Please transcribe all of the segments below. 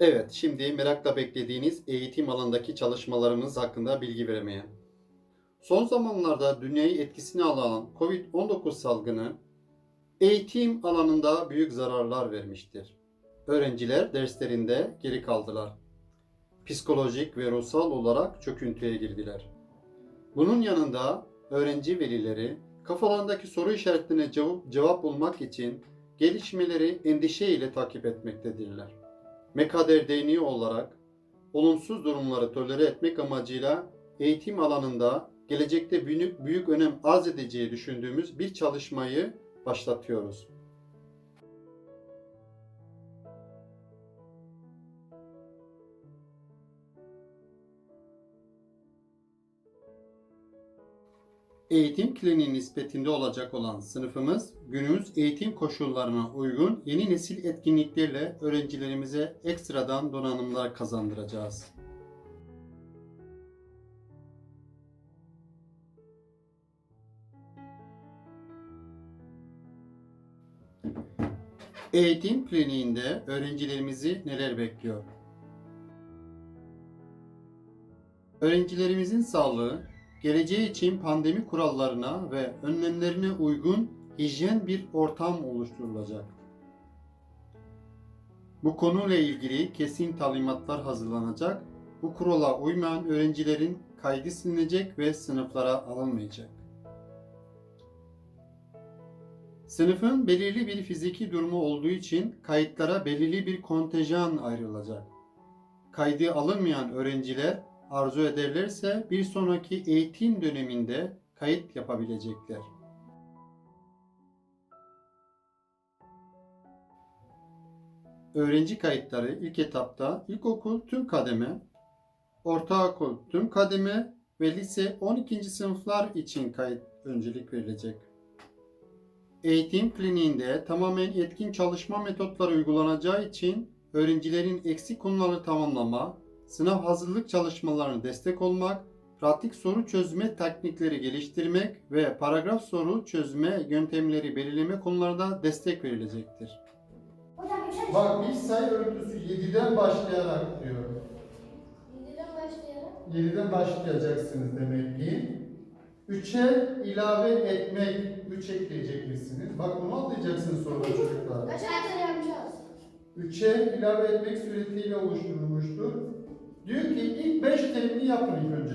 Evet, şimdi merakla beklediğiniz eğitim alanındaki çalışmalarımız hakkında bilgi vermeye. Son zamanlarda dünyayı etkisine alan COVID-19 salgını eğitim alanında büyük zararlar vermiştir. Öğrenciler derslerinde geri kaldılar. Psikolojik ve ruhsal olarak çöküntüye girdiler. Bunun yanında öğrenci velileri kafalarındaki soru işaretlerine cevap, cevap bulmak için gelişmeleri endişe ile takip etmektedirler. Mekader Derneği olarak olumsuz durumları tolere etmek amacıyla eğitim alanında gelecekte büyük, büyük önem arz edeceği düşündüğümüz bir çalışmayı başlatıyoruz. Eğitim kliniği nispetinde olacak olan sınıfımız günümüz eğitim koşullarına uygun yeni nesil etkinliklerle öğrencilerimize ekstradan donanımlar kazandıracağız. Eğitim kliniğinde öğrencilerimizi neler bekliyor? Öğrencilerimizin sağlığı, geleceği için pandemi kurallarına ve önlemlerine uygun hijyen bir ortam oluşturulacak. Bu konuyla ilgili kesin talimatlar hazırlanacak. Bu kurala uymayan öğrencilerin kaydı silinecek ve sınıflara alınmayacak. Sınıfın belirli bir fiziki durumu olduğu için kayıtlara belirli bir kontenjan ayrılacak. Kaydı alınmayan öğrenciler arzu ederlerse bir sonraki eğitim döneminde kayıt yapabilecekler. Öğrenci kayıtları ilk etapta ilkokul tüm kademe, ortaokul tüm kademe ve lise 12. sınıflar için kayıt öncelik verilecek. Eğitim kliniğinde tamamen etkin çalışma metotları uygulanacağı için öğrencilerin eksik konuları tamamlama, sınav hazırlık çalışmalarına destek olmak, pratik soru çözme teknikleri geliştirmek ve paragraf soru çözme yöntemleri belirleme konularda destek verilecektir. Yüksel. Bak bir sayı örüntüsü 7'den başlayarak diyor. Yediden başlayarak. 7'den başlayacaksınız demek ki. 3'e ilave etmek, 3 ekleyeceksiniz. Bak bunu anlayacaksınız sonra çocuklar. Kaç yapacağız? 3'e ilave etmek suretiyle oluşturulmuştur. Diyor ki ilk 5 terimini yapın ilk önce.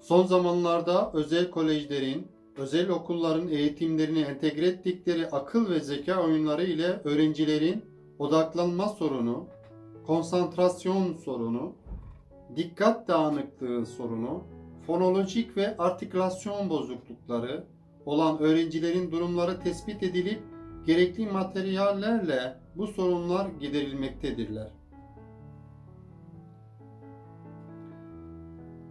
Son zamanlarda özel kolejlerin, özel okulların eğitimlerini entegre ettikleri akıl ve zeka oyunları ile öğrencilerin odaklanma sorunu, konsantrasyon sorunu, dikkat dağınıklığı sorunu, fonolojik ve artikülasyon bozuklukları olan öğrencilerin durumları tespit edilip gerekli materyallerle bu sorunlar giderilmektedirler.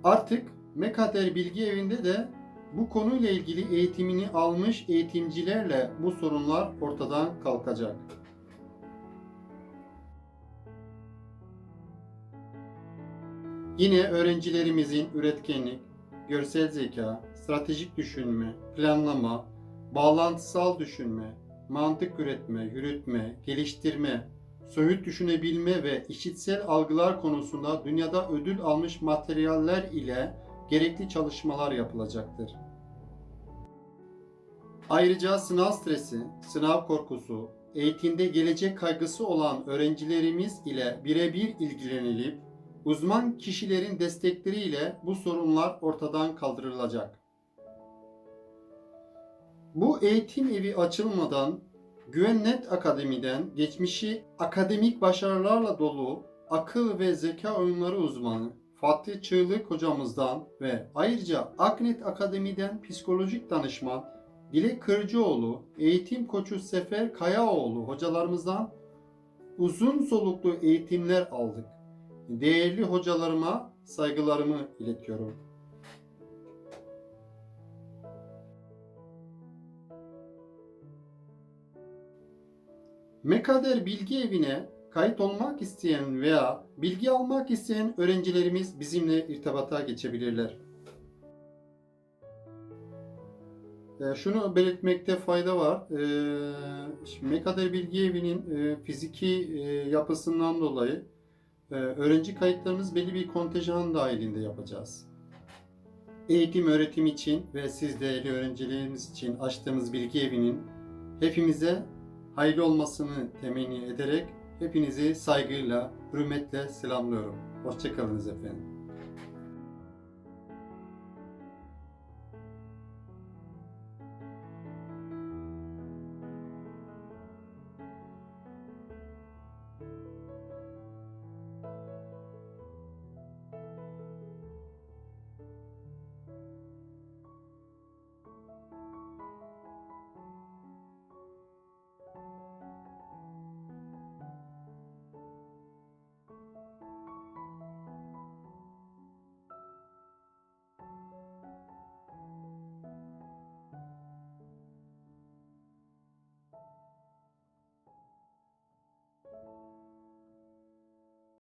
Artık Mekader Bilgi Evi'nde de bu konuyla ilgili eğitimini almış eğitimcilerle bu sorunlar ortadan kalkacak. Yine öğrencilerimizin üretkenlik, görsel zeka, stratejik düşünme, planlama, bağlantısal düşünme, mantık üretme, yürütme, geliştirme, soyut düşünebilme ve işitsel algılar konusunda dünyada ödül almış materyaller ile gerekli çalışmalar yapılacaktır. Ayrıca sınav stresi, sınav korkusu, eğitimde gelecek kaygısı olan öğrencilerimiz ile birebir ilgilenilip uzman kişilerin destekleriyle bu sorunlar ortadan kaldırılacak. Bu eğitim evi açılmadan Güvennet Akademi'den geçmişi akademik başarılarla dolu akıl ve zeka oyunları uzmanı Fatih Çığlık hocamızdan ve ayrıca Aknet Akademi'den psikolojik danışman Dilek Kırcıoğlu, eğitim koçu Sefer Kayaoğlu hocalarımızdan uzun soluklu eğitimler aldık değerli hocalarıma saygılarımı iletiyorum. Mekader Bilgi Evi'ne kayıt olmak isteyen veya bilgi almak isteyen öğrencilerimiz bizimle irtibata geçebilirler. Ee, şunu belirtmekte fayda var. Ee, Mekader Bilgi Evi'nin e, fiziki e, yapısından dolayı öğrenci kayıtlarımız belli bir kontenjan dahilinde yapacağız. Eğitim öğretim için ve siz değerli öğrencilerimiz için açtığımız bilgi evinin hepimize hayırlı olmasını temenni ederek hepinizi saygıyla, hürmetle selamlıyorum. Hoşçakalınız efendim.